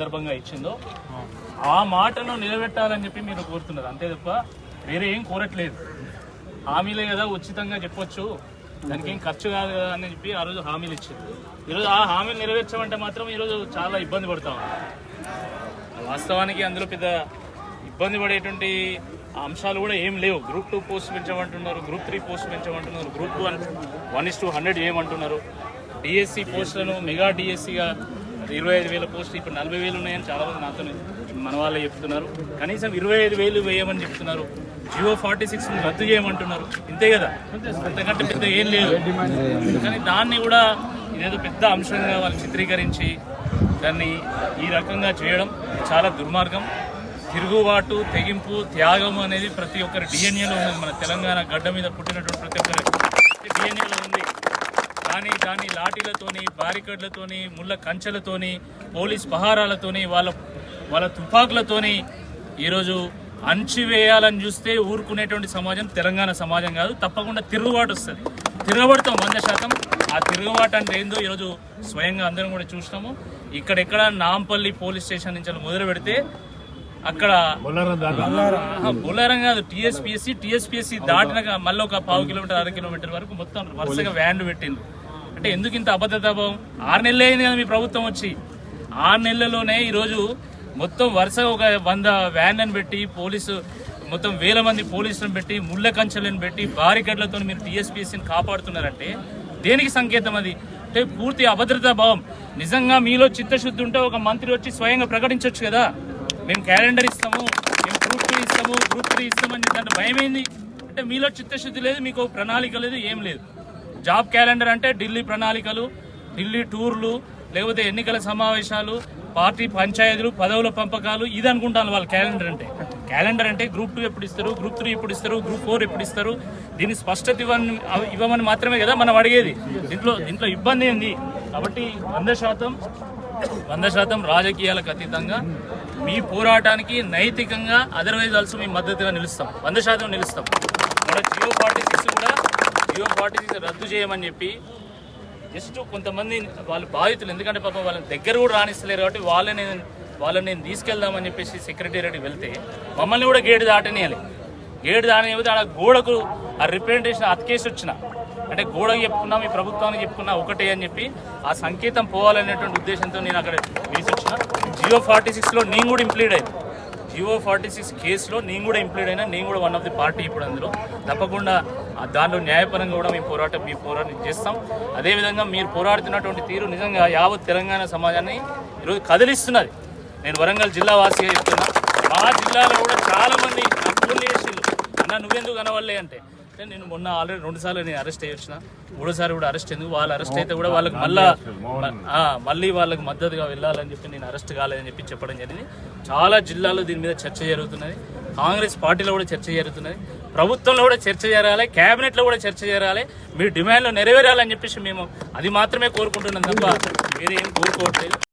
సందర్భంగా ఇచ్చిందో ఆ మాటను నిలబెట్టాలని చెప్పి మీరు కోరుతున్నారు. అంతే తప్ప వేరే ఏం కోరట్లేదు. హామీలే కదా ఉచితంగా చెప్పొచ్చు. దానికి ఏం ఖర్చు కాదు కదా అని చెప్పి ఆ రోజు హామీలు ఇచ్చింది ఈరోజు ఆ హామీలు నెరవేర్చమంటే మాత్రం ఈరోజు చాలా ఇబ్బంది పడతాం. వాస్తవానికి అందులో పెద్ద ఇబ్బంది పడేటువంటి అంశాలు కూడా ఏం లేవు. గ్రూప్ టూ పోస్ట్ పెంచమంటున్నారు group three post పెంచమంటున్నారు group one one is two hundred చేయమంటున్నారు డిఎస్సి పోస్టులను మెగా డిఎస్సిగా ఇరవై ఐదు వేల పోస్టులు ఇప్పుడు నలభై వేలు ఉన్నాయని చాలా మంది నాతో మన వాళ్ళే చెప్తున్నారు. కనీసం ఇరవై ఐదు వేలు వేయమని చెప్తున్నారు. జియో ఫార్టీ సిక్స్ రద్దు చేయమంటున్నారు. ఇంతే కదా? అంతకంటే పెద్ద ఏం లేదు. కానీ దాన్ని కూడా ఇదేదో పెద్ద అంశంగా వాళ్ళు చిత్రీకరించి దాన్ని ఈ రకంగా చేయడం చాలా దుర్మార్గం. తిరుగుబాటు తెగింపు త్యాగం అనేది ప్రతి ఒక్కరి డిఎన్ఏలో ఉంది మన తెలంగాణ గడ్డ మీద పుట్టినటువంటి ప్రతి ఒక్కరి డిఎన్ఏలో కానీ దాన్ని లాఠీలతోని బారికడ్లతోని ముళ్ళ కంచెలతోని పోలీస్ పహారాలతోని వాళ్ళ వాళ్ళ తుపాకులతోని ఈరోజు అణచివేయాలని చూస్తే ఊరుకునేటువంటి సమాజం తెలంగాణ సమాజం కాదు. తప్పకుండా తిరుగుబాటు వస్తుంది. తిరగబడతాం వంద శాతం. ఆ తిరుగుబాటు అంటే ఏందో ఈరోజు స్వయంగా అందరం కూడా చూసినాము. ఇక్కడెక్కడ నాంపల్లి పోలీస్ స్టేషన్ నుంచి మొదలు పెడితే అక్కడ బొల్లారం కాదు. టీఎస్పీఎస్సీ టీఎస్పీఎస్సీ దాటినాక మళ్ళీ ఒక పావు కిలోమీటర్ అర కిలోమీటర్ వరకు మొత్తం వరుసగా వ్యాన్లు పెట్టిండ్రు. అంటే ఎందుకు ఇంత అబద్ధతాభావం? ఆరు నెలలే అయింది కదా మీ ప్రభుత్వం వచ్చి. ఆరు నెలల్లోనే ఈరోజు మొత్తం వరుసగా ఒక వంద వ్యాన్లను పెట్టి పోలీసు మొత్తం వేల మంది పోలీసులను పెట్టి ముళ్ళ కంచెలను పెట్టి బారికేడ్లతో మీరు టీఎస్పీఎస్సీని కాపాడుతున్నారంటే దేనికి సంకేతం అది? అంటే పూర్తి అభద్రతా భావం నిజంగా మీలో చిత్తశుద్ధి ఉంటే ఒక మంత్రి వచ్చి స్వయంగా ప్రకటించవచ్చు కదా. మేము క్యాలెండర్ ఇస్తాము మేము గ్రూప్ టూ ఇస్తాము గ్రూప్ త్రీ ఇస్తామని దాంట్లో భయం ఏంది అంటే మీలో చిత్తశుద్ధి లేదు మీకు ప్రణాళిక లేదు ఏం లేదు. జాబ్ క్యాలెండర్ అంటే ఢిల్లీ ప్రణాళికలు ఢిల్లీ టూర్లు లేకపోతే ఎన్నికల సమావేశాలు పార్టీ పంచాయతీలు పదవుల పంపకాలు ఇది అనుకుంటాను వాళ్ళ క్యాలెండర్ అంటే. క్యాలెండర్ అంటే గ్రూప్ టూ ఎప్పుడు ఇస్తారు గ్రూప్ త్రీ ఎప్పుడు ఇస్తారు గ్రూప్ ఫోర్ ఎప్పుడు ఇస్తారు దీని స్పష్టత ఇవ్వని ఇవ్వమని మాత్రమే కదా మనం అడిగేది. దీంట్లో దీంట్లో ఇబ్బంది ఏంది? కాబట్టి వంద శాతం వంద శాతం రాజకీయాలకు అతీతంగా మీ పోరాటానికి నైతికంగా అదర్వైజ్ ఆల్సో మీ మద్దతుగా నిలుస్తాం. వంద శాతం నిలుస్తాం. మన జియో ఫార్టీ కూడా జియో ఫార్టీ సిక్స్ రద్దు చేయమని చెప్పి జస్ట్ కొంతమంది వాళ్ళు బాధితులు. ఎందుకంటే పాపం వాళ్ళని దగ్గర కూడా రాణిస్తలేరు కాబట్టి వాళ్ళని వాళ్ళని నేను తీసుకెళ్దామని చెప్పేసి సెక్రటేరియట్కి వెళ్తే మమ్మల్ని కూడా గేటు దాటనియాలి. గేటు దాటనియకపోతే ఆడ గోడకు ఆ రిప్రజెంటేషన్ అతికేసి వచ్చిన. అంటే గోడకు చెప్పుకున్నా మీ ప్రభుత్వానికి చెప్పుకున్నా ఒకటే అని చెప్పి ఆ సంకేతం పోవాలనేటువంటి ఉద్దేశంతో నేను అక్కడ వేసి వచ్చిన. జియో ఫార్టీ సిక్స్లో నేను కూడా ఇంప్లీడ్ అయింది జియో ఫార్టీ సిక్స్ కేసులో నేను కూడా ఇంప్లీడ్ అయినా నేను కూడా వన్ ఆఫ్ ది పార్టీ ఇప్పుడు అందులో. తప్పకుండా దానిలో న్యాయపరంగా కూడా మేము పోరాటం మీ పోరాటం చేస్తాం. అదేవిధంగా మీరు పోరాడుతున్నటువంటి తీరు నిజంగా యావత్ తెలంగాణ సమాజాన్ని ఈరోజు కదిలిస్తున్నది. నేను వరంగల్ జిల్లా వాసిగా చెప్తున్నా. మా జిల్లాలో కూడా చాలామంది ఫోన్ చేసిండ్రు అన్న నువ్వెందుకు కనవల్లే అంటే అంటే నేను మొన్న ఆల్రెడీ రెండు సార్లు నేను అరెస్ట్ అయ్యి వచ్చిన మూడోసారి కూడా అరెస్ట్ ఎందుకు? వాళ్ళు అరెస్ట్ అయితే కూడా వాళ్ళకి మళ్ళా మళ్ళీ వాళ్ళకి మద్దతుగా వెళ్ళాలని చెప్పి నేను అరెస్ట్ కాలేదని చెప్పి చెప్పడం జరిగింది. చాలా జిల్లాల్లో దీని మీద చర్చ జరుగుతున్నది. కాంగ్రెస్ పార్టీలో కూడా చర్చ జరుగుతున్నది. ప్రభుత్వంలో కూడా చర్చ జరగాలి. కేబినెట్లో కూడా చర్చ జరగాలి. మీ డిమాండ్లు నెరవేరాలని చెప్పేసి మేము అది మాత్రమే కోరుకుంటున్నాం తప్ప వేరే ఏం కోరుకోవట్లేదు.